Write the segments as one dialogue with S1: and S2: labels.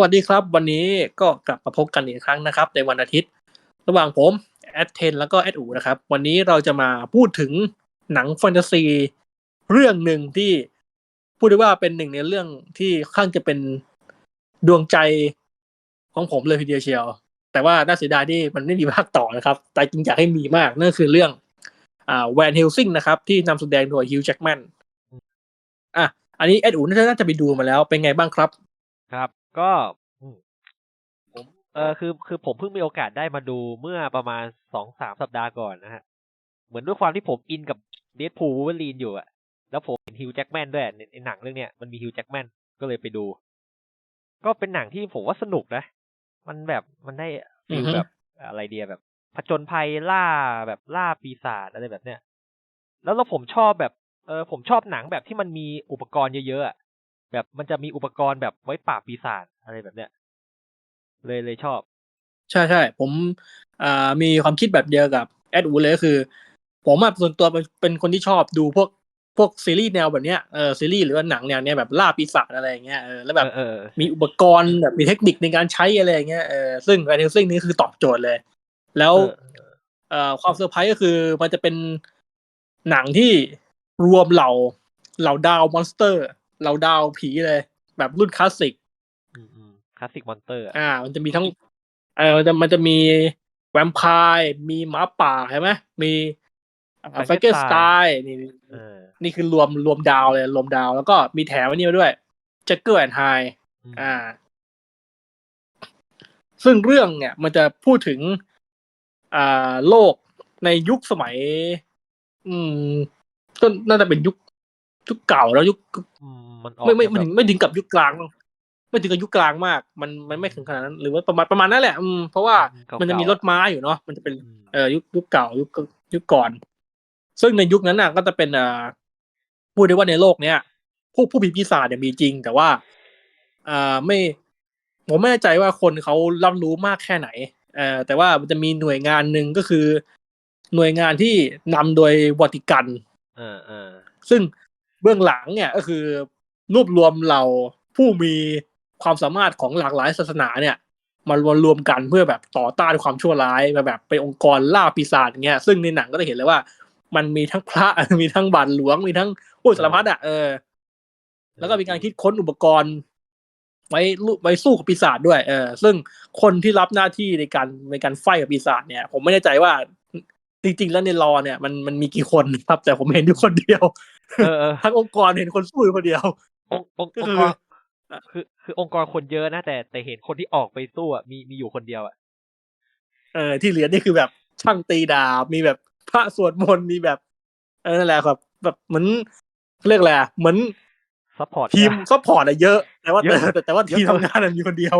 S1: สวัสดีครับ วันนี้ก็กลับมาพบกันอีกครั้งนะครับ ในวันอาทิตย์ ระหว่างผมแอดเทนแล้วก็แอดอูนะครับ วันนี้เราจะมาพูดถึงหนังแฟนตาซีเรื่องหนึ่งที่พูดได้ว่าเป็นหนึ่งในเรื่องที่ค่อนข้างจะเป็นดวงใจของผมเลยทีเดียวเชียว แต่ว่าน่าเสียดายที่มันไม่มีภาคต่อนะครับ แต่จริงอยากให้มีมากนั่นคือเรื่องอ่าแวนเฮลซิงนะครับ ที่นำแสดงโดยฮิวจ์แจ็กแมนอะอันนี้แอดอูน่าจะไปดูมาแล้วเป็นไงบ้างครับ
S2: ครับ ก็อืมผมเออคือคือผมเพิ่งมีโอกาสได้มาดูเมื่อประมาณสองสามสัปดาห์ก่อนนะฮะ เหมือนด้วยความที่ผมอินกับเดดพูลวูเวอรีนอยู่อะแล้วผมเห็นฮิวจ์แจ็กแมนด้วยในในหนังเรื่องเนี้ยมันมีฮิวจ์แจ็กแมนก็เลยไปดู ก็เป็นหนังที่ผมว่าสนุกนะ มันแบบมันได้
S1: อื
S2: ฟี
S1: อ
S2: ล
S1: ฮึ
S2: แบบอะไรเดียแบบผจญภัยล่าแบบล่าปีศาจอะไรแบบเนี้ยแล้วแล้วผมชอบแบบเออผมชอบหนังแบบที่มันมีอุปกรณ์เยอะๆอะ แบบมันจะมีอุปกรณ์แบบไว้ปราบปีศาจอะไรแบบเนี้ย เลยเลยชอบ
S1: ใช่ใช่ผมอ่ามีความคิดแบบเดียวกับแอดอูเลยก็คือ ผมอะส่วนตัวเป็นเป็นคนที่ชอบดูพวกพวกซีรีส์แนวแบบเนี้ยเออซีรีส์หรือว่าหนังแนวเนี้ยแบบล่าปีศาจอะไรอย่างเงี้ยเออแล้วแบบ
S2: เออเออ
S1: มีอุปกรณ์แบบมีเทคนิคในการใช้อะไรอย่างเงี้ยเออซึ่งแอนเทลซิงนี่คือตอบโจทย์เลย แล้ว
S2: เออ
S1: เอ่อความเซอร์ไพรส์ก็คือมันจะเป็นหนังที่รวมเหล่าเหล่าดาวมอนสเตอร์ เหล่าดาวผีเลย แบบรุ่นคลาสสิก
S2: อืมอืมคลาสสิกมอนเตอร์
S1: อ่า มันจะมีทั้งเออมันจะมันจะมีแวมไพร์มีหมาป่าใช่ไหมมีแฟกเกอร์สไตล์นี่
S2: เออ
S1: นี่คือรวมรวมดาวเลย รวมดาวแล้วก็มีแถมอันนี้มาด้วยจ็คเกอร์แอนไฮ
S2: อืม
S1: อ่า ซึ่งเรื่องเนี่ย มันจะพูดถึง อ่าโลกในยุคสมัย อืมก็น่าจะเป็นยุคยุคเก่าแล้วยุค
S2: อื มมันออก
S1: ไม่ไม่
S2: แบ
S1: ไม่
S2: บ
S1: ถึงไม่ถึงกับยุคกลางไม่ถึงกับยุคกลางมาก มันมันไม่ถึงขนาดนั้น หรือว่าประมาณประมาณนั้นแหละ อืมเพราะว่า
S2: เก่าๆ
S1: มันจะมีรถม้าอยู่เนาะมันจะเป็น
S2: อืม
S1: เอ่อยุคยุคเก่ายุคยุคก่อน ซึ่งในยุคนั้นน่ะก็จะเป็นอ่าพูดได้ว่าในโลกเนี้ยผู้ผู้ผีปีศาจเนี่ยมีจริง แต่ว่าอ่าไม่ ผมไม่แน่ใจว่าคนเขารับรู้มากแค่ไหนเอ่อแต่ว่ามันจะมีหน่วยงานหนึ่งก็คือ หน่วยงานที่นำโดยวอติกัน
S2: เออเออ
S1: ซึ่งเบื้องหลังเนี่ยก็คือ รวบรวมเหล่าผู้มีความสามารถของหลากหลายศาสนาเนี่ยมารวมรวมกันเพื่อแบบต่อต้านความชั่วร้ายมาแบบเป็นองค์กรล่าปีศาจอย่างเงี้ยซึ่งในหนังก็จะเห็นเลยว่า มันมีทั้งพระมีทั้งบาทหลวงมีทั้งโอ้ยสารพัดอะเออ แล้วก็มีการคิดค้นอุปกรณ์ ไว้ลุไว้สู้กับปีศาจด้วยเออซึ่งคนที่รับหน้าที่ในการในการไฟกับปีศาจเนี่ย ผมไม่แน่ใจว่าจริงๆแล้วในรอเนี่ยมันมันมีกี่คนครับ แต่ผมเห็นอยู่คนเดียว
S2: เออเออ
S1: ทั้งองค์กรเห็นคนสู้อยู่คนเดียว
S2: องค์องค์
S1: ก็
S2: อง
S1: คือ
S2: ค์กรคือคือองค์กรคนเยอะนะแต่แต่เห็นคนที่ออกไปสู้อะมีมีอยู่คนเดียวอะ
S1: เออที่เหลือนี่คือแบบช่างตีดาบมีแบบพระสวดมนต์มีแบบเออนั่นแหละครับ แบบเหมือนเรียกอะไรอะเหมือน
S2: ซัพพอร์ต
S1: ทีมซัพพอร์ตอะเยอะ แต่ว่า
S2: เยอะ
S1: แต่แต่แต่ว่า
S2: เยอะ
S1: ทีมทำงานอะมีคนเดียว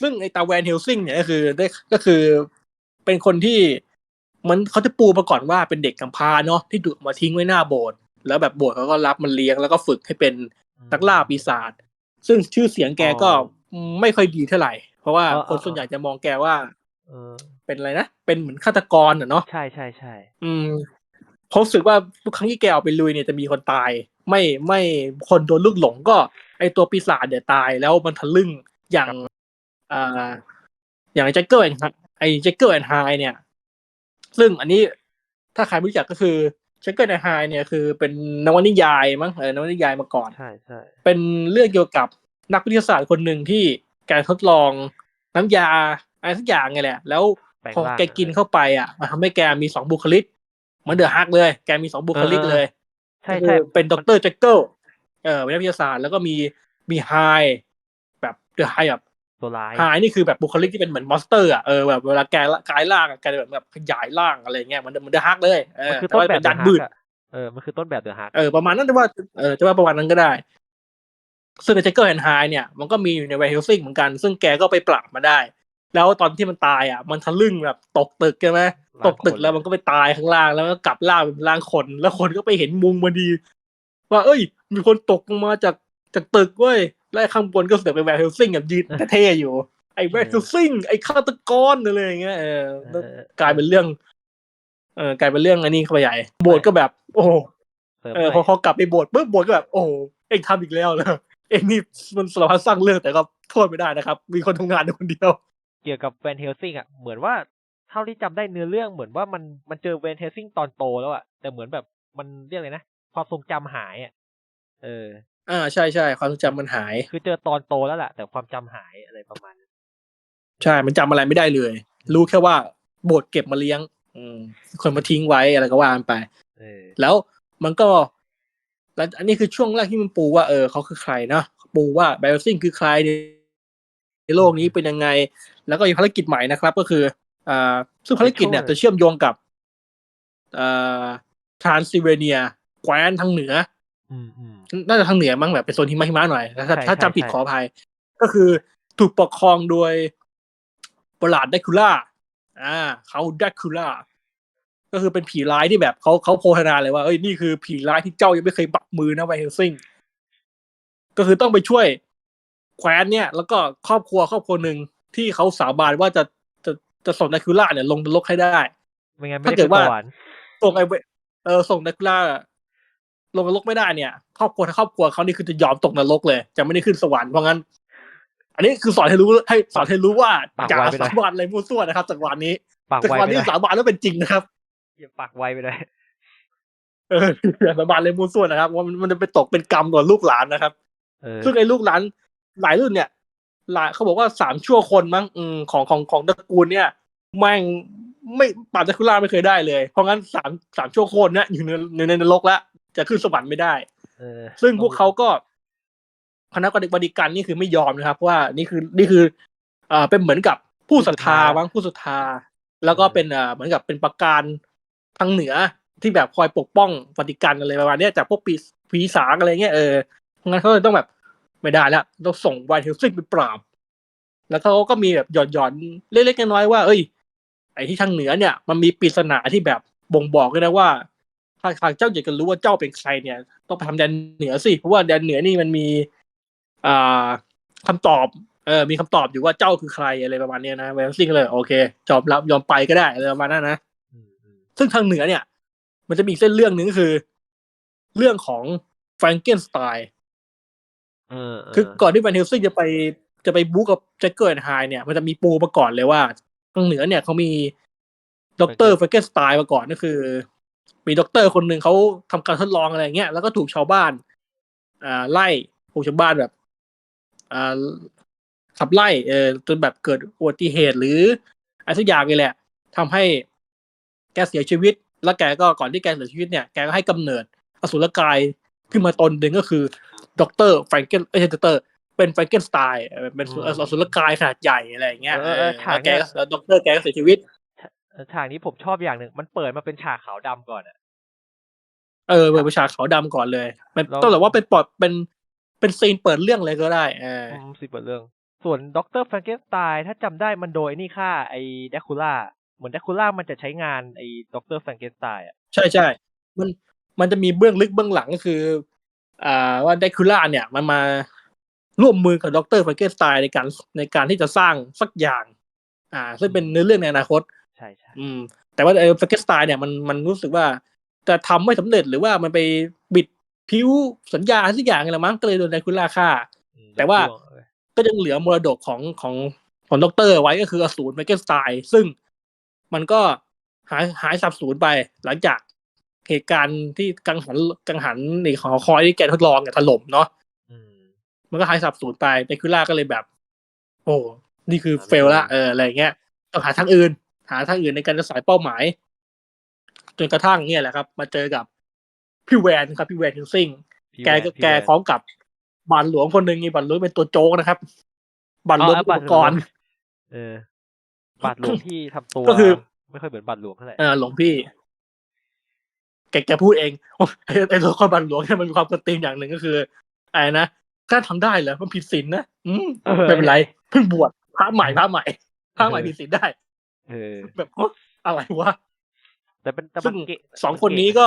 S1: ซึ่งไอตาแวนเฮลซิงเนี่ยก็คือได้ก็คือเป็นคนที่เหมันเขาจะปูมาก่อนว่าเป็นเด็กกำพร้าเนาะที่ถูกมาทิ้งไว้หน้าโบสถ์แล้วแบบโบสถ์เขาก็รับมันเลี้ยงแล้วก็ฝึกให้เป็น นักล่าปีศาจซึ่งชื่อเสียงแกก็ไม่ค่อยดีเท่าไหร่ เพราะว่า
S2: อ๋อ
S1: คน
S2: อ๋อ
S1: ส่วนใหญ่จะมองแกว่า
S2: เออ
S1: เป็นอะไรนะ เป็นเหมือนฆาตกรอะเนาะ
S2: ใช่ใช่ใช่
S1: อืมเขารู้สึกว่าทุกครั้งที่แกออกไปลุยเนี่ยจะมีคนตาย ไม่ไม่คนโดนลูกหลงก็ ไอตัวปีศาจเนี่ยตายแล้วมันทะลึ่งอย่างอ่าอย่างแจ็คเกอร์แอนไอแจ็คเกอร์แอนไฮเนี่ย ซึ่งอันนี้ถ้าใครไม่รู้จักก็คือ แจ็คเกอร์แอนไฮเนี่ยคือเป็นนวนิยายมั้งเออนวนิยายมาก่อน
S2: ใช่ใช่
S1: เป็นเรื่องเกี่ยวกับนักวิทยาศาสตร์คนหนึ่งที่แกทดลองน้ำยาอะไรสักอย่างไงแหละ แล้ว
S2: แปลง
S1: พอ
S2: ร่าง
S1: แกกินเข้าไปอะมันทำให้แกมีสองบุคลิกเหมือนเดอะฮักเลย แกมีสองบุคลิกเลย
S2: ใช่
S1: ก็
S2: ใช่
S1: คือเป็นด็อกเตอร์แจ็คเกิลเออเป็นนักวิทยาศาสตร์แล้วก็มีมีไฮแบบเดอะไฮแบบ
S2: ตัวร้าย
S1: ไฮนี่คือแบบบุคลิกที่เป็นเหมือนมอนสเตอร์อะเออแบบเวลาแกละกลายร่างอะแกจะแบบแบบขยายร่างอะไรเงี้ยเหมันเหมือนเดอะฮักเลยเอ
S2: มัน
S1: อ
S2: คือ
S1: แต่
S2: ต้น
S1: ว่า
S2: แบ
S1: เป็
S2: บ
S1: น
S2: เด
S1: ดั
S2: อะ
S1: น
S2: ฮั
S1: บื
S2: ก
S1: ด
S2: อะเออมันคือต้นแบบเดอะฮัก
S1: เออประมาณนั้นจะว่าเออจะว่าประมาณนั้นก็ได้ ซึ่งในเจเกอร์แอนไฮเนี่ยมันก็มีอยู่ในแวร์เฮลซิงเหมือนกัน ซึ่งแกก็ไปปราบมาได้ แล้วตอนที่มันตายอะ มันทะลึ่งแบบตกตึกใช่ไหมตกตึกแล้วมันก็ไปตายข้างล่างแล้วก็กลับล่างเป็นร่างคนแล้วคนก็ไปเห็นมุมมาดี ว่า เอ้ย มีคนตกลงมาจากจากตึกเว้ย แล้วไอ้ข้างบนก็เสือกเป็นแวร์เฮลซิงแบบยืนเท่ๆอยู่ ไอ้แวร์เฮลซิงไอ้ฆาตกรอะไรอย่างเงี้ยเออ
S2: เออก
S1: ลายเป็นเรื่อง เออกลายเป็นเรื่องอันนี้เข้าไปใหญ่โบสถ์ก็แบบ โอ้โห
S2: เสริม
S1: เออ
S2: หน่
S1: พอ
S2: อย
S1: เขากลับไปโบสถ์ปุ๊บโบสถ์ก็แบบ โอ้โหเอ็งทำอีกแล้วเหรอเองนี่มันสารพัดสร้างเรื่องแต่ก็โทษไม่ได้นะครับ มีคนทำงานอยู่คนเดียว
S2: เกี่ยวกับแวนเฮลซิงอะเหมือนว่าเท่าที่จำได้เนื้อเรื่องเหมือนว่ามันมันเจอแวนเฮลซิงตอนโตแล้วอะแต่เหมือนแบบมันเรียกอะไรนะความทรงจำหายอะเออ
S1: อ่าใช่ใช่ความทรงจำมันหาย
S2: คือเจอตอนโตแล้วแหละแต่ความจำหายอะไรประมาณนั้น
S1: ใช่ มันจำอะไรไม่ได้เลย รู้แค่ว่าโบสถ์เก็บมาเลี้ยง อืมคนมาทิ้งไว้อะไรก็ว่ากันไป
S2: เออ
S1: แล้วมันก็แล้วอันนี้คือช่วงแรกที่มันปูว่าเออเขาคือใครเนาะปูว่าไบโอซิงคือใครในในโลกนี้เป็นยังไง แล้วก็มีภารกิจใหม่นะครับ ก็คืออ่าซึ่งภารกิจเนี่ยจะเชื่อมโยงกับอ่าทรานซิเวเนียแคว้นทางเหนือ
S2: อืมอืม
S1: น่าจะทางเหนือมั้งแบบเป็นโซนหิมะหิมะหน่อยถ้า
S2: ใช่
S1: ถ้า
S2: ใช่
S1: จำผิด
S2: ใช่
S1: ขออภัย ก็คือถูกปกครองโดยประหลาดแดคูล่า อ่าเขาแดคูล่า ก็คือเป็นผีร้ายที่แบบเขาเขาโพธนาเลยว่าเอ้ยนี่คือผีร้ายที่เจ้ายังไม่เคยปักมือนะไวเฮลซิงก็คือต้องไปช่วยแคว้นเนี่ย แล้วก็ครอบครัวครอบครัวหนึ่งที่เขาสาบานว่าจะจะจะส่งแดคูล่าเนี่ยลงนรกให้ได้
S2: ไม่งั้นไม่
S1: ถ้า
S2: ได้
S1: เกิ
S2: ขึ้
S1: ด
S2: น
S1: ว่า
S2: สวรรค์
S1: ส่งไอเวเออส่งแดคูล่า ลงนรกไม่ได้เนี่ยครอบครัวถ้าครอบครัวเขานี่คือจะยอมตกนรกเลย จะไม่ได้ขึ้นสวรรค์เพราะงั้น อันนี้คือสอนให้รู้ให้สอนให้รู้ว่าอย่าสาบานอะไรมั่วซั่วนะครับจากวันนี้
S2: ปาก
S1: จาก
S2: ไว
S1: วัน
S2: ไป
S1: นี้
S2: เลย
S1: สาบานแล้วเป็นจริงนะครับ
S2: อย่าปากไวไปเลย
S1: เอออย่าสาบานอะไรมั่วซั่วนะครับว่ามันมันจะไปตกเป็นกรรมต่อลูกหลานนะครับ
S2: เออ
S1: ซึ่งไอ้ลูกหลานหลายรุ่นเนี่ยหลายเขาบอกว่าสามชั่วคนมั้งอืมของของของตระกูลเนี่ยแม่งไม่ปาดาคุล่าไม่เคยได้เลย เพราะงั้นสามสามชั่วคนเนี่ยอยู่ในอยู่ในนรกแล้ว จะขึ้นสวรรค์ไม่ได้
S2: เออ
S1: ซึ่งพวกเขาก็คณะบริการนี่คือไม่ยอมนะครับเพราะว่านี่คือนี่คืออ่าเป็นเหมือนกับผู้ศรัทธาบ้างผู้ศรัทธา แล้วก็เป็นอ่าเหมือนกับเป็นประการทางเหนือที่แบบคอยปกป้องปฏิกันอะไรประมาณเนี้ยจากพวกปีผีสางอะไรเงี้ยเออเพราะงั้นเขาเลยต้องแบบไม่ได้แล้วต้องส่งไวเทลซิงไปปราบ แล้วเขาก็มีแบบหย่อนหย่อนๆเล็กๆน้อยๆว่า เอ้ย ไอ้ที่ทางเหนือเนี่ย มันมีปริศนาที่แบบบ่งบอกเลยนะว่า ถ้าหากเจ้าอยากจะรู้ว่าเจ้าเป็นใครเนี่ย ต้องไปทำแดนเหนือสิเพราะว่าแดนเหนือนี่มันมีอ่าคำตอบเออมีคำตอบอยู่ว่าเจ้าคือใครอะไรประมาณเนี้ยนะเวลซิงเลยโอเคยอมรับยอมไปก็ได้อะไรประมาณนั้นนะ
S2: อืมอืม
S1: ซึ่งทางเหนือเนี่ย มันจะมีอีกเส้นเรื่องหนึ่งก็คือ เรื่องของแฟรงเกนสไตน์
S2: เออเคื
S1: อก่อนที่แวนเฮลซิงจะไปจะไปบู๊กับแจ็คเกอร์แอนด์ไฮเนี่ย มันจะมีปูมาก่อนเลยว่าทางเหนือเนี่ยเขามีด็อกเตอร์แฟรงเกนสไตน์มาก่อนก็คือ มีด็อกเตอร์คนหนึ่งเขาทำการทดลองอะไรเงี้ยแล้วก็ถูกชาวบ้านอ่าไล่ถูกชาวบ้านแบบอ่าขับไล่เออจนแบบเกิดอุบัติเหตุหรืออะไรสักอย่างนี่แหละทำให้แกเสียชีวิต แล้วแกก็ก่อนที่แกเสียชีวิตเนี่ยแกก็ให้กำเนิดอสุรกายขึ้นมาตนหนึ่งก็คือด็อกเตอร์แฟรงเกนเอเจนเตอร์เป็นแฟรงเกนสไตน์เออเป็นอสุรกายขนาดใหญ่อะไรอย่างเงี้ย
S2: เออเออ
S1: เออ
S2: ฉาก
S1: แล้วแก
S2: เนี้ย
S1: ก็แล้วด็อกเตอร์แกก็เสียชีวิต
S2: เออ ฉากนี้ผมชอบอย่างหนึ่งมันเปิดมาเป็นฉากขาวดำก่อนอะ
S1: เออเปิดประชาขาวดำก่อนเลย มัน
S2: แล้ว
S1: ต้องบอกว่าเป็นปอดเป็นเป็นซีนเปิดเรื่องเลยก็ได้เออ
S2: อืมสิบกว่าเรื่อง ส่วนด็อกเตอร์แฟรงเกนสไตน์ถ้าจำได้มันโดยไอ้นี่ฆ่าไอ้เดคูล่าเหมือนเดคูล่ามันจะใช้งานไอ้ด็อกเตอร์แฟรงเกนสไตน์อะ
S1: ใช่ใช่มันมันจะมีเบื้องลึกเบื้องหลังก็คือ อ่าว่าไดคูล่าเนี่ย มันมาร่วมมือกับดรแฟรงเกนสไตน์ในการในการที่จะสร้างสักอย่าง อ่า ซึ่งเป็นเนื้อเรื่องในอนาคต
S2: ใช่ใช่
S1: อืม แต่ว่าไอ้แฟรงเกนสไตน์เนี่ยมันมันรู้สึกว่าจะทำไม่สำเร็จหรือว่ามันไปบิดผิวสัญญาสักอย่างอะไรมั้งก็เลยโดนไดคูล่าฆ่า
S2: อืม
S1: แต่ว่า
S2: ช่งเออ
S1: ก็ยังเหลือมรดกของของของด็อกเตอร์ไว้ก็คืออสูรแฟรงเกนสไตน์ซึ่งมันก็หายหายสับสูญไป หลังจากเหตุการณ์ที่กังหันกังหันในหอคอยที่แกทดลองเนี่ยถล่มเนาะ
S2: อืม
S1: มันก็หายสับสูญไปเดคิล่าก็เลยแบบ โอ้นี่คือเฟลละเอออะไรเงี้ยต้องหาทางอื่น หาทางอื่นในการจะสายเป้าหมาย จนกระทั่งเนี่ยแหละครับ มาเจอกับพี่แวนครับพี่แวนฮิลซิง
S2: พี่
S1: แก
S2: วน
S1: ก็
S2: พี่
S1: แก
S2: วน
S1: พร้อมกับบานหลวงคนหนึ่งนี่บานหลวงเป็นตัวโจ๊กนะครับบานหลวง
S2: อ๋อ
S1: อุปกรณ์
S2: เออบาทหลวงที่ทำตัว
S1: ก็คือ
S2: ไม่ค่อยเหมือนบาทหลวงเท่าไหร่
S1: เออหลวงพี่แกแกพูดเองโอ้ไอ้ไอ้ตัวละครบานหลวงเนี่ยมันมีความกระตีนอย่างหนึ่งก็คืออะไรนะกล้ารทำได้เหรอมันผิดศีลนะอืม
S2: ออ
S1: ไม่เป็นไรเพิ่งบวชพระใหม่พระใหม่พระใหม่ผิดศีลได้
S2: เออ
S1: แบบโอ๊ะอะไรวะ
S2: แต่เป็นแต่
S1: ซึ่
S2: มั
S1: ง
S2: นเก่ง
S1: สองคนนี้ก็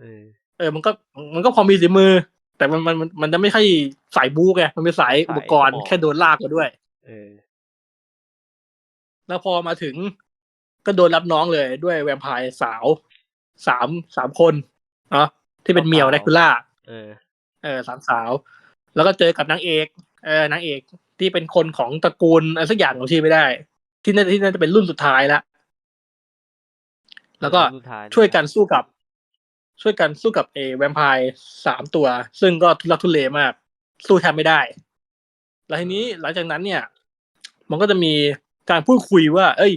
S2: เออ
S1: เออ มันก็มันก็พอมีฝีมือ แต่มันมันมันมันจะไม่ใช่สายบู๊ไงมันเป็นสายอุปกรณ์แค่โดนลากมาด้วย
S2: เออ
S1: แล้วพอมาถึงก็โดนรับน้องเลยด้วยแวมไพร์สาวสามสามคนเนาะที่เป็นเมียวแดคูล่า
S2: เออ
S1: เออสามสาว แล้วก็เจอกับนางเอก เออนางเอกที่เป็นคนของตระกูลอะไรสักอย่างของชื่อไม่ได้ ที่น่าที่น่าจะเป็นรุ่นสุดท้ายแล้วแล้วก็
S2: สุดท้า
S1: ช่วยกันสู้กับ ช่วยกันสู้กับเอแวมไพร์สามตัว ซึ่งก็ทุลักทุเลมาก สู้แทบไม่ได้ แล้วทีนี้หลังจากนั้นเนี่ย มันก็จะมีการพูดคุยว่า เอ้ย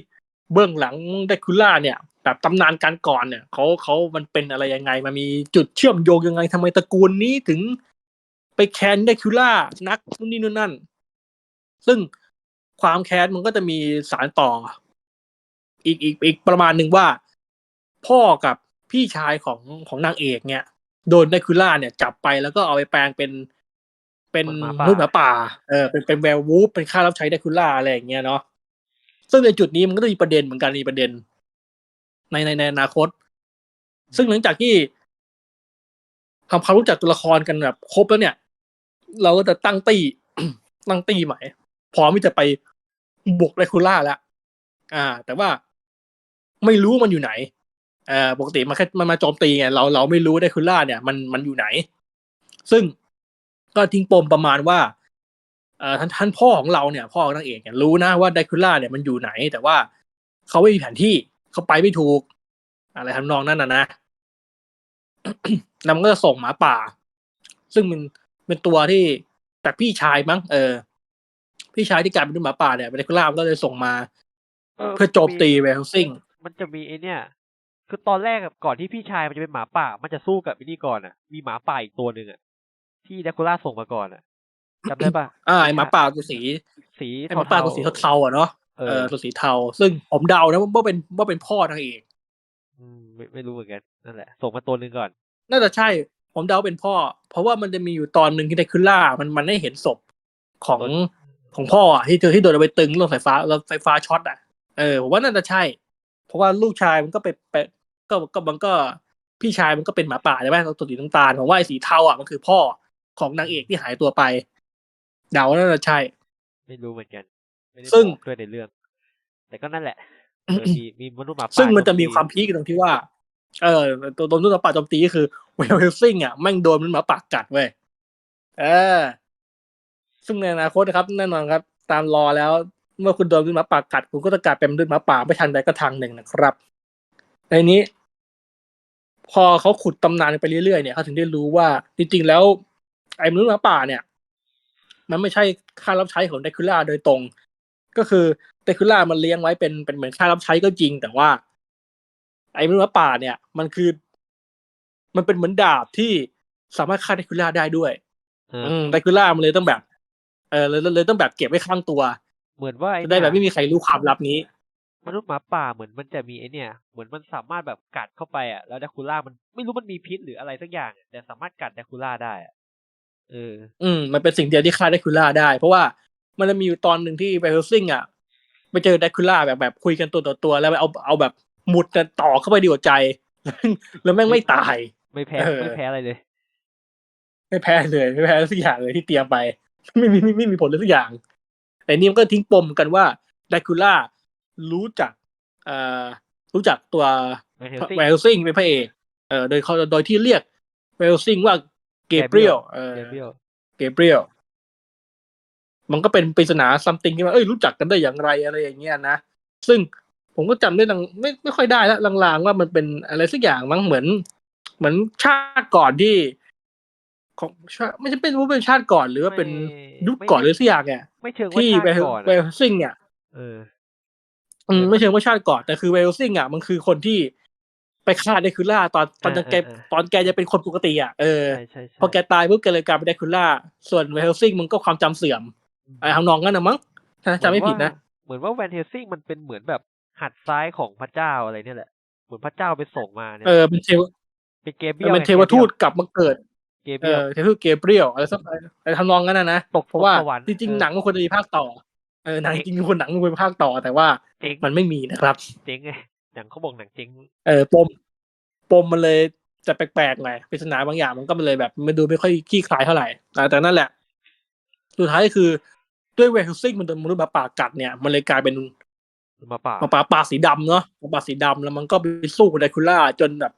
S1: เบื้องหลังเดคูล่าเนี่ย แบบตำนานการก่อนเนี่ยเขาเขามันเป็นอะไรยังไง มันมีจุดเชื่อมโยงยังไงทำไมตระกูลนี้ถึงไปแค้นเดคูล่านักนู่นนี่นู่นนั่น ซึ่ง ความแค้นมันก็จะมีสารต่อ อีกอีกอีกประมาณหนึ่งว่า พ่อกับพี่ชายของของนางเอกเนี่ย โดนไดคูล่าเนี่ย จับไปแล้วก็เอาไปแปลงเป็น เป็นมนุษย์หมาป่า เออเป็นเป็นแวร์วูฟเป็นค่ารับใช้ไดคูล่าอะไรอย่างเงี้ยเนาะซึ่งในจุดนี้มันก็จะมีประเด็นเหมือนกันมีประเด็น ในในในอนาคต ซึ่งหลังจากที่ทำความรู้จักตัวละครกันแบบครบแล้วเนี่ย เราก็จะตั้งตีตั้งตีใหม่ พร้อมที่จะไปบุกไดคูล่าแล้วอ่า แต่ว่าไม่รู้มันอยู่ไหนเอ่อปกติมันแค่มันมาโจมตีไงเราเราไม่รู้ไดคูล่าเนี่ยมันมันอยู่ไหน ซึ่งก็ทิ้งปมประมาณว่าเอ่อท่านท่านพ่อของเราเนี่ย พ่อของนางเอกเนี่ยรู้นะว่าไดคูล่าเนี่ยมันอยู่ไหน แต่ว่าเขาไม่มีแผนที่เขาไปไม่ถูก อะไรทำนองนั้นนะนะแล้วมันก็จะส่งหมาป่า ซึ่งมันเป็นตัวที่จากพี่ชายมั้งเออ พี่ชายที่กลายเป็นหมาป่าเนี่ยไดคูล่ามันก็เลยส่งมา เพื่อโจมตีเวลซิง
S2: มันจะมีไอเนี่ยคือตอนแรกอะก่อนที่พี่ชายมันจะเป็นหมาป่า มันจะสู้กับไอ้นี่ก่อนอะ มีหมาป่าอีกตัวหนึ่งอะที่ดากูล่าส่งมาก่อนอะจำได้ปะ
S1: อ่าไอหมาป่าตัวสี
S2: สี
S1: ไอหมาป่าตัวสีเทาๆอะเนาะ
S2: เอ
S1: เอ
S2: อ
S1: อตัวสีเทา ซึ่งผมเดานะว่าเป็นว่าเป็นพ่อนางเอก
S2: อืมไม่ไม่รู้เหมือนกันนั่นแหละ ส่งมาตัวหนึ่งก่อน
S1: น่าจะใช่ ผมเดาเป็นพ่อ เพราะว่ามันจะมีอยู่ตอนหนึ่งที่ไดคูล่ามันมันได้เห็นศพของ ของพ่ออะที่เจอที่โดนเอาไปตึงเรื่องไฟฟ้าแล้วไฟฟ้าช็อตอะเออผมว่าน่าจะใช่ เพราะว่าลูกชายมันก็ไปไปก็ก็มันก็พี่ชายมันก็เป็นหมาป่าใช่ไหมตัวสีน้ำตาลผมว่าไอ้สีเทาอะมันคือพ่อของนางเอกที่หายตัวไป เดาว่าน่าจะใช่
S2: ไม่รู้เหมือนกัน ไม่ได้
S1: ซึ่ง
S2: บอกด้วยในเรื่อง แต่ก็นั่นแหละเออมีมีมนุษย์หมาป่า
S1: ซึ่งมันจะมี
S2: โจ
S1: ความพีคตรงที่ว่า เออตัวตัวนุ่นหมาป่าโจมตีก็คือเวลเฮลซิงอะแม่งโดนมันหมาป่ากัดเว้ยเออ ซึ่งในอนาคตนะครับแน่นอนครับ ตามรอแล้ว เมื่อคุณโดนมันหมาป่ากัด คุณก็จะกลายเป็นมนุษย์หมาป่าไม่ทันใดก็ทางหนึ่งนะครับ ในนี้ พอเขาขุดตำนานไปเรื่อยๆเนี่ยเขาถึงได้รู้ว่าจริงๆแล้ว ไอ้มนุษย์หมาป่าเนี่ย มันไม่ใช่ค่ารับใช้ของเดคูล่าโดยตรง ก็คือเดคูล่ามันเลี้ยงไว้เป็นเป็นเหมือนค่ารับใช้ก็จริง แต่ว่า ไอ้มนุษย์หมาป่าเนี่ย มันคือ มันเป็นเหมือนดาบที่สามารถฆ่าเดคูล่าได้ด้วย
S2: เออ
S1: อืมเดคูล่ามันเลยต้องแบบ เออเลยเลยต้องแบบเก็บไว้ข้างตัว
S2: เหมือนว่าอ้
S1: จะได้แบบ
S2: เนี่ย
S1: ไม่มีใครรู้ความลับนี้
S2: มนุษย์หมาป่าเหมือนมันจะมีไอเนี่ย เหมือนมันสามารถแบบกัดเข้าไปอะแล้วดาคูล่ามันไม่รู้มันมีพิษหรืออะไรสักอย่างอะแต่สามารถกัดดาคูล่าได้อะเออ
S1: อืมมันเป็นสิ่งเดียวที่ฆ่าเดคูล่าได้ เพราะว่ามันจะมีอยู่ตอนหนึ่งที่ไบเฮลซิงอะไปเจอเดคูล่าแบบแบบคุยกันตัวต่อตัว แล้วเอาเอาแบบหมุดน่ะต่อเข้าไปดีหัวใจ แล้วแม่งไม่ตาย
S2: ไม่แพ้
S1: เออ
S2: ไม่แพ้อะไรเลย
S1: ไม่แพ้เลยไม่แพ้สักอย่างเลยที่เตรียมไป ไม่มีไม่ไม่มีผลเลยสักอย่าง แต่นี่มันก็ทิ้งปมกันว่าไดคูล่ารู้จักเอ่อรู้จักตัว
S2: Van Helsing
S1: เวลซิงเป็นพระเอกเอ่อโดยเขาโดยที่เรียกเวลซิงว่าเกเบรียลเออ
S2: เดบิว
S1: เกเบรียลมันก็เป็นปริศนาซัมติงที่ว่าเอ้ยรู้จักกันได้อย่างไรอะไรอย่างเงี้ยนะซึ่งผมก็จำได้ลังไม่ไม่ค่อยได้ละลางๆว่ามันเป็นอะไรสักอย่างมั้งเหมือน เหมือนชาติก่อนที่ ของชาไม่ใช่เป็นว่าเป็นชาติก่อนหรือว่าเป็น
S2: ไม่
S1: ยุคก่อนหรือสักอย่างเนี่ย
S2: ไม่เชิงว่า
S1: ที่
S2: ชา
S1: เว
S2: ติ
S1: ล
S2: ก่อน
S1: เว
S2: อะ
S1: ลซิงเนี่ย
S2: เออ
S1: อืมไม่เชิงว่าชาติก่อนแต่คือเวลซิงอะมันคือคนที่ไปฆ่าเดคูล่าตอนตอนแก
S2: เออเออ
S1: ตอนแกจะเป็นคนปกติอะเออ
S2: ใช่ใช่ใช่
S1: พอแกตายปุ๊บแกเลยกลายเป็นเดคูล่าส่วนเวลซิงมันก็ความจำเสื่อมอะไรทำนองนั้นนะมั้งถ้าจำไม่ผิดนะ
S2: เหมือนว่าแวนเฮลซิงมันเป็นเหมือนแบบหัดซ้ายของพระเจ้าอะไรเนี่ยแหละเหมือนพระเจ้าไปส่งมาเนี่ย
S1: เออเป็นเทว
S2: เป็นเกเบ
S1: เอ
S2: รีย
S1: อ
S2: ล
S1: เป็นเทวทูตกลับมาเกิด
S2: เกเบ
S1: เอ
S2: รียล
S1: อเทวทูตเกเบรียลอะไรสักอะไรทำนองนั้นนะนะ
S2: ตก
S1: เพราะว่า
S2: ตกสวรรค์
S1: จริง
S2: เออ
S1: ๆหนังมันควรจะมีภาคต่อเออหนังจริงๆควรหนังมันควรมีภาคต่อแต่ว่า
S2: เจ๊ง
S1: มันไม่มีนะครับ
S2: เจ๊งไงหนังเขาบอกหนังเจ๊ง
S1: เออปมปมมันเลยจะแปลกๆหน่อยปริศนาบางอย่างมันก็มันเลยแบบ มันดูไม่ค่อยขี้คลายเท่าไหร่แต่แต่นั่นแหละ สุดท้ายคือด้วยเวลซิงมันโดนมนุษย์หมาป่ากัดเนี่ย มันเลยกลายเป็น
S2: หมาป่า
S1: หมาป่าป่าสีดำเนาะหมาป่าสีดำแล้วมันก็ไปสู้กับไดคูล่าจนแบบ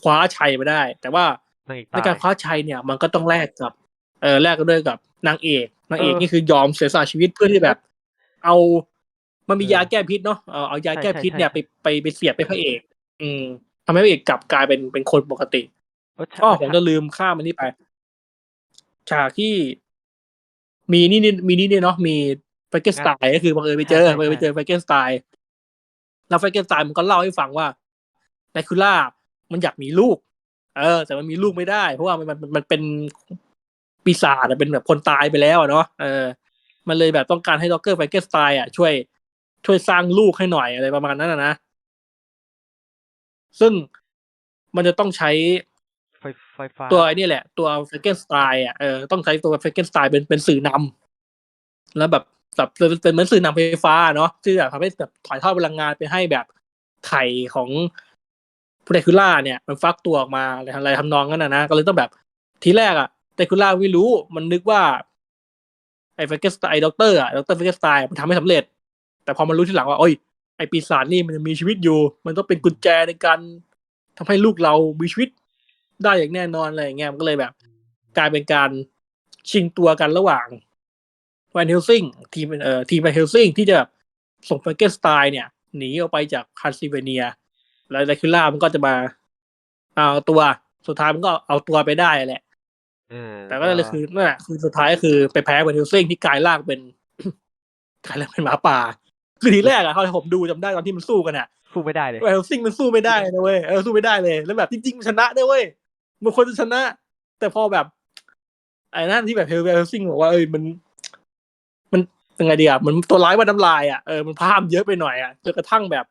S1: คว้าชัยมาได้ แต่ว่า
S2: นางเอก
S1: ใน
S2: ตาย
S1: การคว้าชัยเนี่ย มันก็ต้องแลกกับ เออแลกกันด้วยกับนางเอกนางเอก
S2: เออ
S1: นี่คือยอมเสียสละชีวิตเพื่อที่แบบ เอามันมี
S2: เออยา
S1: แก้พิษเนาะเอาเอายา
S2: ใช่
S1: แก้พิษเนี่ย
S2: ใช่
S1: ไปไปไปเสียบไปพระเอก อืมทำให้พระเอกกลับกลายเป็นเป็นคนปกติ
S2: เออใช่
S1: อ๋อ
S2: ใช่
S1: ผมจะลืมข้ามมันนี่ไป ฉากที่ มีนี่นี่มีนี่นี่เนาะมีไฟเกนสไตน์ก็คือบังเอิญไปเจอบังเอิญไปเจอไฟเกนสไตน์แล้วไฟเกนสไตน์มันก็เล่าให้ฟังว่าไดคูล่ามันอยากมีลูก เออ แต่มันมีลูกไม่ได้ เพราะว่ามันมันมันเป็นปีศาจอะเป็นแบบคนตายไปแล้วอะเนาะเออ มันเลยแบบต้องการให้ด็อกเกอร์ไฟเกนสไตน์อะช่วย ช่วยสร้างลูกให้หน่อยอะไรประมาณนั้นอะนะซึ่งมันจะต้องใช้
S2: ไฟไฟฟ้า
S1: ตัวไอ้นี่แหละ ตัวเฟรเกนสไตน์อะเออต้องใช้ตัวเฟรเกนสไตน์เป็นเป็นสื่อนำแล้วแบบแบบเป็นเป็นเหมือนสื่อนำไฟฟ้าเนาะที่แบบทำให้แบบถ่ายทอดพลังงานไปให้แบบไข่ของ พูเดคูล่าเนี่ยมันฟักตัวออกมาอะไรอะไรทำนองนั้นนะนะก็เลยต้องแบบทีแรกอะเดคูล่าไม่รู้มันนึกว่าไอ้เฟรเกสไตน์ด็อกเตอร์อะด็อกเตอร์เฟรเกสไตมันทำให้สำเร็จ แต่พอมันรู้ทีหลังว่าโอ้ยไอ้ปีศาจนี่มันมีชีวิตอยู่ มันต้องเป็นกุญแจในการทำให้ลูกเรามีชีวิตได้อย่างแน่นอนอะไรอย่างเงี้ยมันก็เลยแบบ กลายเป็นการชิงตัวกันระหว่างแวนเฮลซิงทีมเอ่อทีมแวนเฮลซิงที่จะส่งเฟรเกสไตเนี่ย หนีออกไปจากคันซิเวเนีย แล้วไดคิล่ามันก็จะมาเอาตัวสุดท้ายมันก็เอาตัวไปได้แหละ
S2: เออ
S1: แต่ก็เลยคือนั่นแหละคือสุดท้ายก็คือไปแพ้แวนเฮลซิงที่กลายร่างเป็นกลายร่างเป็นหมาป่า คือทีแรกอะเขาผมดูจำได้ตอนที่มันสู้กันอะ
S2: สู้ไม่ได้เลย
S1: แวนเฮลซิงมันสู้ไม่ได้นะเว้ยเออสู้ไม่ได้เลย แล้วแบบจริงๆมันชนะได้เว้ยมันควรจะชนะ แต่พอแบบไอ้นั่นที่แบบเฮลเวลซิงบอกว่าเอ้ยมัน มันยังไงดีอะมันตัวร้ายว่าน้ำลายอะเออมันพามเยอะไปหน่อยอะจนกระทั่งแบบ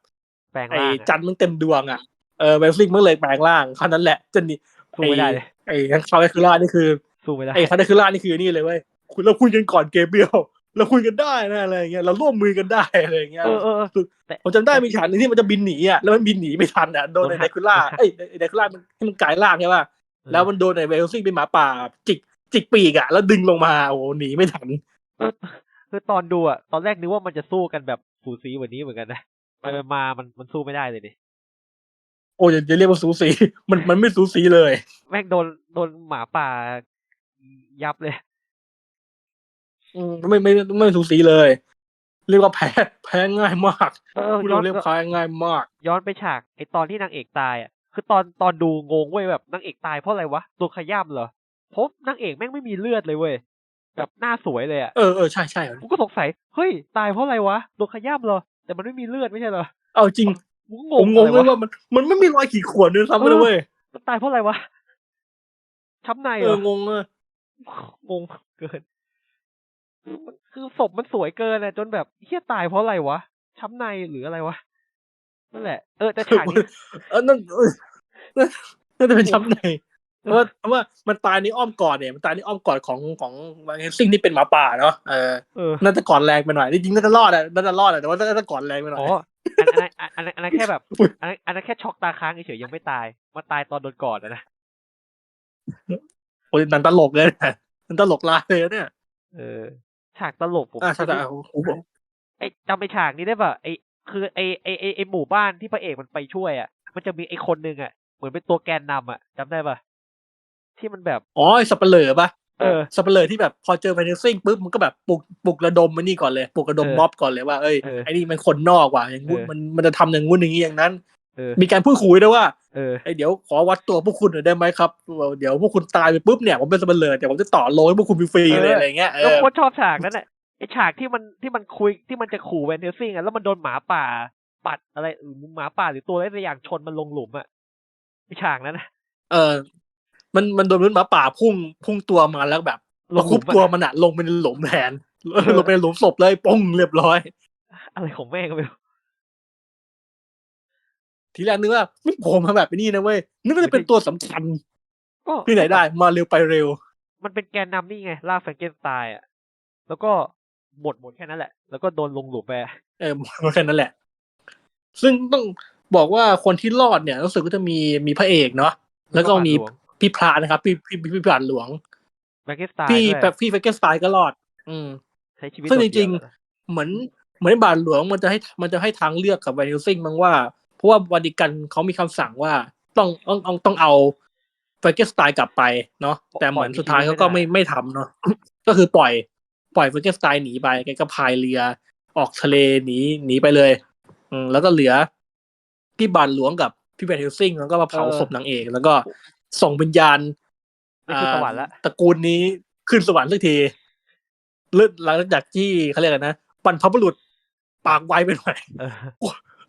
S2: แปลง
S1: ไอ้
S2: ร่างอะ
S1: จันทร์มันเต็มดวงอะเออเวลซิงมันเลยแปลงร่างคราวนั้นแหละจนนี่
S2: สู้ไม่ได้เลย
S1: ไอ้คาร์คือล่านี่คือ
S2: สู้ไม่ได้
S1: ไอ้คาร์คือล่านี่คือนี่เลยเว้ยคุณเราคุยกันก่อนเกมเบียวเราคุยกันได้นะอะไรอย่างเงี้ยเราร่วมมือกันได้อะไรอย่างเงี้ย
S2: เออเออเออแต่
S1: ผมจำได้มีฉากหนึงที่มันจะบินหนีอะแล้วมันบินหนีไม่ทันอะโดน
S2: โดนหั
S1: ไอ้
S2: ก
S1: ไดคูล่า
S2: โดนหัก
S1: เอ้ยไอ้ไดคูล่ามันให้มันกลายร่างใช่ป่ะแล้วมันโดนไอ้เวลซิงเป็นหมาป่า จิกจิกปีกอะแล้วดึงลงมาโอ้โหหนีไม่ทัน
S2: เออคือตอนดูอะตอนแรกนึกว่ามันจะสู้กันแบบสูสีกว่านี้เหมือนกันนะ ไปๆมามันมันสู้ไม่ได้เลยดิ
S1: โอ้ยอย่าเรียกว่าสูสี มันมันไม่สูสีเลย
S2: แม่งโดนโดนหมาป่ายับเลย
S1: อืมไม่ไม่ไม่ไม่สูสีเลย เรียกว่าแพ้แพ้ง่ายมาก
S2: เออ
S1: พูด
S2: ย้อน
S1: เรียกแพ้ง่ายมาก
S2: ย้อนไปฉากไอตอนที่นางเอกตายอะ คือตอนตอนดูงงเว้ยแบบนางเอกตายเพราะอะไรวะโดนขย้ำเหรอเพราะนางเอกแม่งไม่มีเลือดเลยเว้ยแบบหน้าสวยเลยอะ
S1: เออเออใช่ใช่
S2: กูก็สงสัยเฮ้ยตายเพราะอะไรวะโดนขย้ำเหรอ แต่มันไม่มีเลือดไม่ใช่เหรอ
S1: เอาจริง
S2: กูง
S1: ผม
S2: ง
S1: งง
S2: อะไร
S1: เลยวะว่ามันมันไม่มีรอยขีดข่วนด้วยซ้ำเลยเว้ย
S2: มันตายเพราะอะไรวะช้ำใน
S1: เอ
S2: เหร
S1: อ
S2: อง
S1: งเออ
S2: งงเกินคือมันคือศพมันสวยเกินอะจนแบบเฮียตายเพราะอะไรวะช้ำในหรืออะไรวะนั่นแหละเออแต่ฉากนี้
S1: เออนั่นเออน่าจะเป็นช้ำใน เพราะว่าเพราะว่ามันตายในอ้อมกอดเนี่ยมันตายในอ้อมกอดของของวางเฮลซิงที่เป็นหมาป่าเนาะเออ
S2: เออ
S1: น่าจะกอดแรงไปหน่อยจริงๆน่าจะรอดอะน่าจะรอดอะแต่ว่าน่าจะกอดแรงไปหน่อย
S2: อ๋ออันอันนั้นอันนั้นอันนั้นแค่แบบ
S1: อุ๊ย
S2: อันนั้นอันนั้นแค่ช็อกตาค้างเฉยๆยังไม่ตายมาตายตอนโดนกอดอะนะ
S1: โอ้ยนันตลกเลยนะนันตลกลายเลยเนี่ย
S2: เออฉากตลกผม
S1: อ่าใช่ใช่โอ้โห
S2: ไอจำไปฉากนี้ได้ป่ะไอคือไอไอไอไอหมู่บ้านที่พระเอกมันไปช่วยอะ มันจะมีไอคนหนึ่งอะเหมือนเป็นตัวแกนนำอะจำได้ป่ะ ที่มันแบบ
S1: อ๋อไอ้สับเปลือปะ
S2: เออ
S1: สับเปลือที่แบบพอเจอแพนซิงปุ๊บมันก็แบบปลุกปลุกระดมมันนี่ก่อนเลยปลุกระดม
S2: เออ
S1: ม็อบก่อนเลยว่าเอ้ย
S2: เออ
S1: ไอ้นี่มันคนนอกว่ะอย่างงู้น
S2: เออ
S1: มันมันจะทำอย่างงู้นอย่างนี้อย่างนั้น
S2: เออ
S1: มีการพูดคุยด้วยว่า
S2: เออ
S1: ไอ้เดี๋ยวขอวัดตัวพวกคุณหน่อยได้ไหมครับเดี๋ยวพวกคุณตายไปปุ๊บเนี่ยผมเป็นสับเปลือเดี๋ยวผมจะต่อโลให้พวกคุณฟรีๆเลย
S2: เอออ
S1: อะไรเงี้ยเอ
S2: แล้ว
S1: อ
S2: โคตรชอบฉากนั้นแหละไอฉากที่มันที่มันคุยที่มันจะขู่แวนเทลซิงอะแล้วมันโดนหมาป่า ปัดอะไรเออหมาป่าหรือตัวอะไรสักอย่างชนมันลงหลุมอะไอฉากนั้นนะ
S1: เออ มันมันโดนหมาป่าพุ่งพุ่งตัวมาแล้วแบบ
S2: ล
S1: ตะ
S2: งห
S1: คุ
S2: ลุ
S1: บ
S2: ม
S1: ตัว
S2: อะ
S1: มันอะลงเป็นหลุมแทนเออลงเป็นหลุมศพเลยป้งเรียบร้อย
S2: อะไรของแม่งก็ไม่รู้
S1: ทีแรกนึกว่าไม่โผล่มาแบบนี้นะเว้ยนึกว่าจะเป็นตัวสำคัญ
S2: ก็
S1: ที่ไหนได้ มาเร็วไปเร็ว
S2: มันเป็นแกนนำนี่ไงล่าแฟรงเกนสไตน์อะแล้วก็หมดหมดแค่นั้นแหละ แล้วก็โดนลงหลุมไป
S1: เออมันแค่นั้นแหละ ซึ่งต้องบอกว่าคนที่รอดเนี่ยรู้สึกว่าจะมีมีพระเอกเนาะแล้วก็มี พี่พระนะครับ พี่พี่พี่พี่บาทหลวง
S2: แฟรงเกนสไตน์
S1: พี่
S2: ด้วย
S1: แบบพี่เฟกเกอร์สไตล์ก็รอด อืม
S2: ใช้ชีวิต
S1: ซึ่ง
S2: โด
S1: จ
S2: ดเดี่
S1: ริ
S2: ยว
S1: ง
S2: แล้วนะ
S1: เหมือนเหมือนบาทหลวงมันจะให้มันจะให้ทางเลือกกับแวนฮิลซิงมั้งว่า เพราะว่าวันดิกันเขามีคำสั่งว่าต้องต้องต้องต้องเอาเฟรเกนสไตน์กลับไปเนาะแต่เหมือนสุดท้ายเขาก็ไม่ไม่ทำเนาะก็คือปล่อย ปล่อยเฟรเกนสไตน์หนีไปแกก็พายเรือ ออกทะเลหนีหนีไปเลย อืมแล้วก็เหลือพี่บานหลวงกับพี่แวนเฮลซิงแล้วก็มาเผาศพนางเอก แล้วก็ ส่งวิญญาณ
S2: ไม่ขึ้นสวรรค์ละ
S1: ตระกูลนี้ขึ้นสวรรค์สักทีเลือดหลังจากที่เขาเรียกกันนะบรรพบุรุษปากไวไปหน่อย
S2: เออ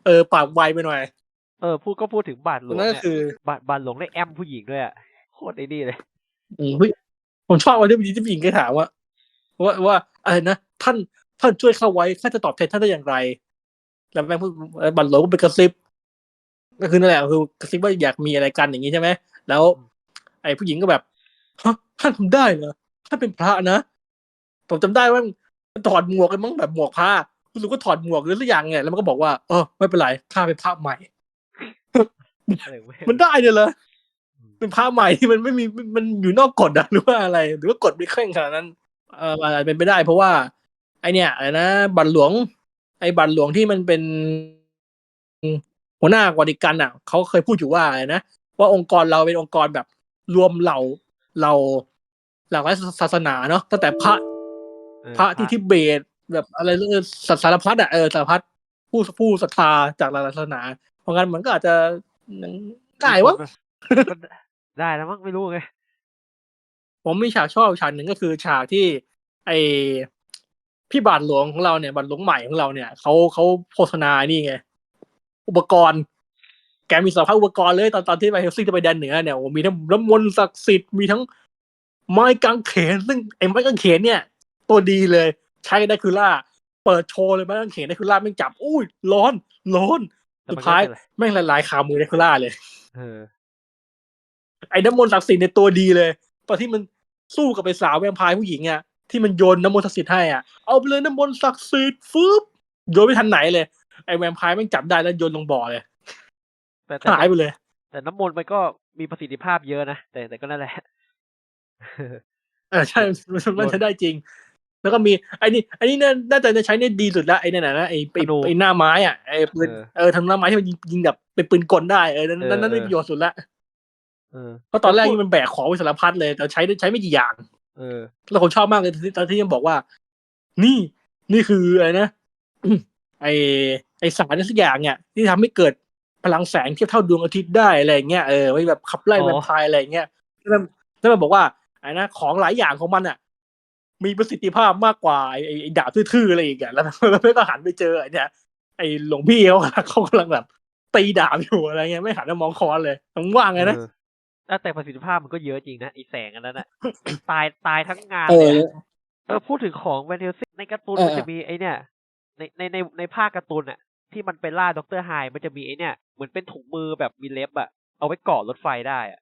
S1: เออปากไวไปหน่อย
S2: เออ พูดก็พูดถึงบาทหลวง
S1: นั่นก็
S2: เนี่ย
S1: คือ
S2: บาทบาทหลวงได้แอมผู้หญิงด้วยอะโคตรไอ้นี่เลย
S1: อืมเฮ้ยผมชอบวันที่ผู้หญิงที่ผู้หญิงแกถามว่าว่าว่าอะไรนะท่านท่านช่วยเข้าไว้ข้าจะตอบแทนท่านได้อย่างไร แล้วแม่งพูดบัตรหลวงก็เป็นกระซิบก็คือนั่นแหละคือกระซิบว่าอยากมีอะไรกันอย่างนี้ใช่ไหม แล้ว ไอ้ผู้หญิงก็แบบฮะท่านทำได้เหรอท่านเป็นพระนะผมจำได้ว่ามันถอดหมวกกันมั้งแบบหมวกผ้ารู้สึกว่าถอดหมวกหรือสักอย่างเนี่ยแล้วมันก็บอกว่าเออไม่เป็นไรข้าเป็นพระใหม่
S2: อะไรเว้ย
S1: มันได้เลยเหรอ
S2: อืม
S1: เป็นพระใหม่ที่มันไม่มีมันอยู่นอกกฎอะหรือว่าอะไร หรือว่ากฎไม่เคร่งขนาดนั้นเอออาจจะเป็นไปได้ เพราะว่า ไอเนี่ยอะไรนะบัตรหลวง ไอบัตรหลวงที่มันเป็นหัวหน้ากวาดิกันอะเขาเคยพูดอยู่ว่าอะไรนะ ว่าองค์กรเราเป็นองค์กรแบบรวมเหล่าเราหลากหลายศาสนาเนาะตั้งแต่พระ
S2: เออ
S1: พระที่ทิเบตแบบอะไรเรื่องสารพัดอะเออสารพัดผู้ผู้ศรัทธาจากหลายศาสนา เพราะงั้นมันก็อาจจะได้วะ
S2: มันได้แล้วมั้งไม่รู้ไง
S1: ผมมีฉากชอบฉากหนึ่งก็คือฉากที่ ไอพี่บาทหลวงของเราเนี่ยบาทหลวงใหม่ของเราเนี่ยเขาเขาโฆษณานี่ไง อุปกรณ์ แกมีสารพัดอุปกรณ์เลยตอนตอนที่ไปเฮลซิงจะไปแดนเหนือเนี่ยโอ้มีทั้งน้ำมนต์ศักดิ์สิทธิ์มีทั้งไม้กางเขน ซึ่งไอ้ไม้กางเขนเนี่ย ตัวดีเลยใช้ได้คือล่า เปิดโชว์เลยไม้กางเขนได้คือล่าแม่งจับอุ้ยร้อนร้อน
S2: แต่
S1: สุด
S2: มันก็
S1: ท้าย
S2: เป็นไร
S1: แม่งละลายคามือได้คือล่าเลย
S2: เออ
S1: ไอ้น้ำมนต์ศักดิ์สิทธิ์ในยตัวดีเลยตอนที่มันสู้กับไอ้สาวแวมไพร์ผู้หญิงอะที่มันโยนน้ำมนต์ศักดิ์สิทธิ์ให้อะเอาไปเลยน้ำมนต์ศักดิ์สิทธิ์ฟึบโยนไม่ทันไหนเลยไอ้แวมไพร์แม่งจับได้แล้วโยนลงบ่อเลย
S2: แต่แต่
S1: หายไปเลย
S2: แต่น้ำมนต์มันก็มีประสิทธิภาพเยอะนะแต่แต่ก็นั่นแหละ
S1: เออใช่มันมันใช้ได้จริง แล้วก็มีไอ้นี่ไอ้นี่น่าน่าจะใช้ได้ดีสุดละไอ้นั่นน่ะนะไอ้ไอ้
S2: ธนู
S1: ไอ้หน้าไม้อะไอ้ปืน
S2: เออ
S1: เออทำหน้าไม้ที่มันยิงยิงแบบเป็นปืนกลได้เออนั่น
S2: เออ
S1: นั่นนั่นได้
S2: เออ
S1: ประโยชน์สุดละ
S2: เออ
S1: เพราะตอนแรกนี่มันแบกของไปสารพัดเลย แต่ใช้ได้ใช้ไม่กี่อย่าง
S2: เออ
S1: แล้วผมชอบมากเลยที่ตอนที่ยังบอกว่า นี่นี่คืออะไรนะไอไอสารสักอย่างเนี่ยที่ทำให้เกิด พลังแสงเทียบเท่าดวงอาทิตย์ได้อะไรอย่างเงี้ยเออไว้แบบขับไล่
S2: อ๋อ
S1: แวมไพร์อะไรอย่างเงี้ยแล้วแล้วมันบอกว่าไอ้นะของหลายอย่างของมันอะ มีประสิทธิภาพมากกว่าไอ้ไอ้ไอ้ดาบทื่อๆอะไรอีกอะแล้วแล้วก็หันไปเจอไอ้เนี่ยไอ้หลวงพี่เขาเขากำลังแบบตีดาบอยู่อะไรเงี้ยไม่หันมามองคอนเลยมึงว่างไงนะ
S2: เออแต่แต่ประสิทธิภาพมันก็เยอะจริงนะไอแสงอันนั้นอะตายตายทั้งงาน
S1: เอ
S2: เลย
S1: อ
S2: อะเออพูดถึงของแวนเทลซิในการ์ตูน
S1: เออ
S2: มันจะมีไอเนี่ยในในในในภาคการ์ตูนอะ ที่มันไปล่าด็อกเตอร์ไฮมันจะมีไอเนี่ยเหมือนเป็นถุงมือแบบมีเล็บอะเอาไว้เกาะรถไฟได้อะ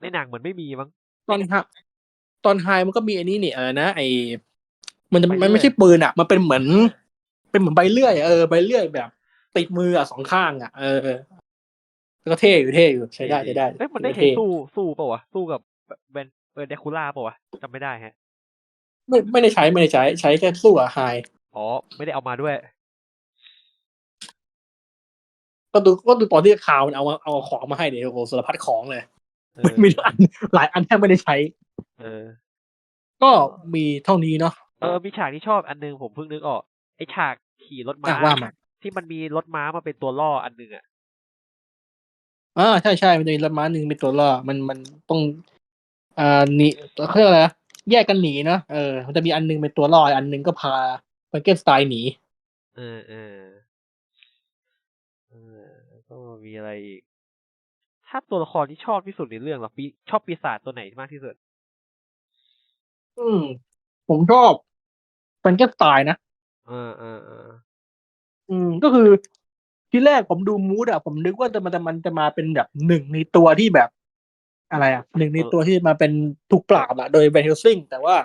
S2: ในหนังเหมือนไม่มีมั้ง
S1: ตอนฮะตอนไฮมันก็มีไอ้นี่นี่อะไรนะไอ้มันจะ
S2: ใบเลื่อย
S1: มันไม่ใช่ปืนอะมันเป็นเหมือน เป็นเหมือนใบเลื่อยอะเออใบเลื่อยแบบ ติดมืออะสองข้างอะเออเออแล้วก็เท่อยู่เท่อยู่ใช้ได้ใช้ได้
S2: เอ้ยมันได้
S1: เท่
S2: ใช้สู้สู้เปล่าวะสู้กับเบนเบนเดคูล่าเปล่าวะจำไม่ได้ฮะ
S1: ไม่ไม่ได้ใช้ไม่ได้ใช้ ใช้แค่สู้กับไฮ
S2: อ๋อ ไม่ได้เอามาด้วย
S1: ก็ดูก็ดูตอนที่ข่าวมันเอามาเอาของมาให้เดี๋ยวโอ้โหสารพัดของเลย
S2: เออ
S1: มีอันหลายอันแทบไม่ได้ใช้
S2: เออ
S1: ก็มีเท่านี้เนาะ
S2: เออ มีฉากที่ชอบอันนึงผมเพิ่งนึกออกไอฉากขี่รถม้า
S1: อะว่ามา
S2: ที่มันมีรถม้ามาเป็นตัวล่ออันหนึงอะ
S1: อ่าใช่ใช่มันจะมีรถม้าหนึ่งเป็นตัวล่อ มันมันต้องอ่าหนีเขาเรียกอะไรนะแยกกันหนีเนาะเออมันจะมีอันหนึงเป็นตัวล่ออีกอันหนึงก็พาไปเกนสไตล์หนี
S2: เออเออเออแล้ว ก็มีอะไรอีก ถ้าตัวละครที่ชอบที่สุดในเรื่องเหรอปีชอบปีศาจตัวไหนมากที่สุด
S1: อืม ผมชอบเป็นเกนสไตล์นะ
S2: เออเออเออ
S1: อืม ก็คือที่แรกผมดูมูดอะผมนึกว่าจะมันจะมันจะมาเป็นแบบหนึ่งในตัวที่แบบ อะไรอะหนึ่งในตัวที่มาเป็นถูกปราบอะโดยเวนเฮลซิงแต่ว่า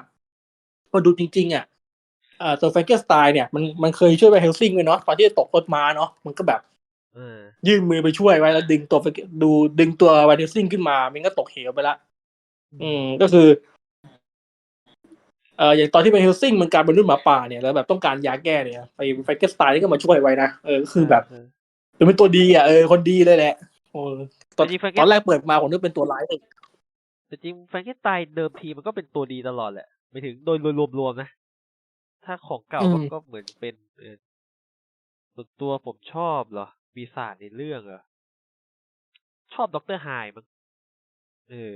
S1: พอดูจริง ๆอะอ่าตัวแฟรงเกนสไตน์เนี่ยมันมันเคยช่วยเวนเฮลซิงไว้เนาะตอนที่ตกรถม้าเนาะมันก็แบบ
S2: เออ
S1: ยื่นมือไปช่วยไว้แล้วดึงตัว Frank- ดูดึงตัวเวนเฮลซิงขึ้นมามันก็ตกเหวไปละอืมก็คือเอ่ออย่างตอนที่เป็นเฮลซิงมันกลายเป็นรุ่นหมาป่าเนี่ยแล้วแบบต้องการยาแก้เนี่ยไปไฟเกสไตล์นี่ก็มาช่วยไว้นะเออก็คือแบบ
S2: เออ
S1: คือเป็นตัวดีอะเออคนดีเลยแหละโอ้ตอน
S2: จริงๆ Frankenstein
S1: ตอนแรกเปิดมาผมนึกเป็นตัวร้ายเลย
S2: แต่จริงแฟรงเกนสไตน์เดิมทีมันก็เป็นตัวดีตลอดแหละไม่ถึงโดยรวมๆนะ ถ้าของเก่าก็
S1: อืม
S2: ก็เหมือนเป็นเออส่วนตัวผมชอบเหรอ ปีศาจในเรื่องเหรอ ชอบด็อกเตอร์ไฮมั้งเออ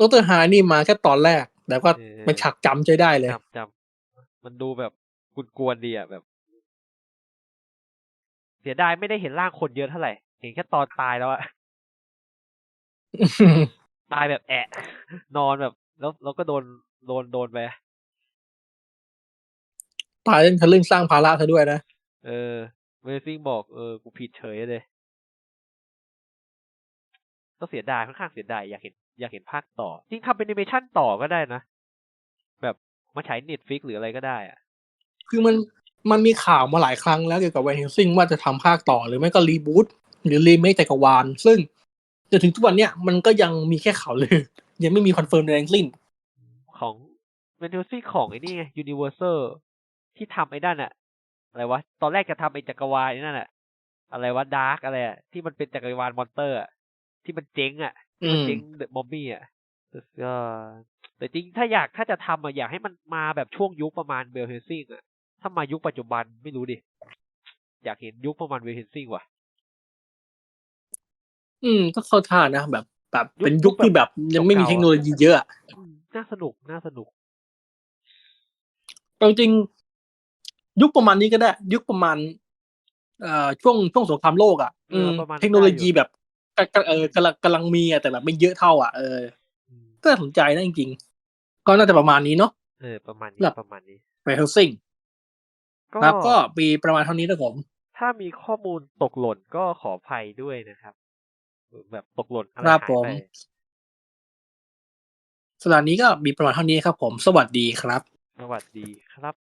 S1: ดรไฮนี่มาแค่ตอนแรกแต่ก็
S2: เออ
S1: มันฉากจำใช้ได้เลย
S2: จำจำมันดูแบบกวนๆดีอะแบบ เสียดายไม่ได้เห็นร่างคนเยอะเท่าไหร่ เห็นแค่ตอนตายแล้วอะตายแบบแอะนอนแบบ แล้วแล้วก็โดนโดนโดนไป
S1: ตายเล่นทะลึ่งสร้างภาระเธอด้วยนะ
S2: เออ เวซิ่งบอกเออกูผิดเฉยเลยก็เสียดายค่อนข้างเสียดายอยากเห็นอยากเห็นภาคต่อ จริงทำเป็นแอนิเมชันต่อก็ได้นะ แบบมาฉายเน็ตฟิกหรืออะไรก็ได้อะ
S1: คือมันมันมีข่าวมาหลายครั้งแล้วเกี่ยวกับแวนเฮลซิงว่าจะทำภาคต่อหรือไม่ก็รีบูตหรือรีเมคจักรวาล ซึ่งจนถึงทุกวันเนี้ยมันก็ยังมีแค่ข่าวลือ ยังไม่มีคอนเฟิร์มใดทั้งสิ้น
S2: ของเวนทูซี่ของไอ้นี่ไงยูนิเวอร์แซลที่ทำไอ้นั่นอะ อะไรวะ ตอนแรกจะทำไอ้จักรวาลไอ้นั่นอะอะไรวะดาร์กอะไรอะที่มันเป็นจักรวาลมอนเตอร์อะที่มันเจ๊งอะ
S1: อืม
S2: เจ๊งเดอะมอมมี่อะก็แต่จริงถ้าอยากถ้าจะทำอะอยากให้มันมาแบบช่วงยุคประมาณเบลเฮลซิงอะถ้ามายุคปัจจุบันไม่รู้ดิ อยากเห็นยุคประมาณเบลเฮลซิงว่ะ
S1: อืมก็เข้าท่านะแบบแบบ
S2: ยุค
S1: เป็นยุคที่แบบยังไม่มี
S2: เก่าๆ
S1: เทคโนโลยีเยอะอะ
S2: อืมน่าสนุกน่าสนุก
S1: เอาจริงๆ ยุคประมาณนี้ก็ได้ ยุคประมาณเอ่อช่วงช่วงสงครามโลกอะ
S2: เออประมาณ
S1: เทคโนโลยี
S2: ได้อยู่
S1: แบบกกเออกำลังกำลังมีอะแต่แบบไม่เยอะเท่า อะเออ
S2: อืม
S1: ก็น่าสนใจนะจริงๆ ก็น่าจะประมาณนี้เนาะ
S2: เออ ประมาณนี้
S1: แบบ
S2: ประมาณนี้
S1: ไปเฮลซิง
S2: ก็
S1: ครับก็มีประมาณเท่านี้นะผม
S2: ถ้ามีข้อมูลตกหล่นก็ขออภัยด้วยนะครับ แบบตกหล่นอะไร
S1: ครับ
S2: หาย
S1: ผม
S2: ไป
S1: สำหรับนี้ก็มีประมาณเท่านี้ครับผม สวัสดีครับ
S2: สวัสดีครับ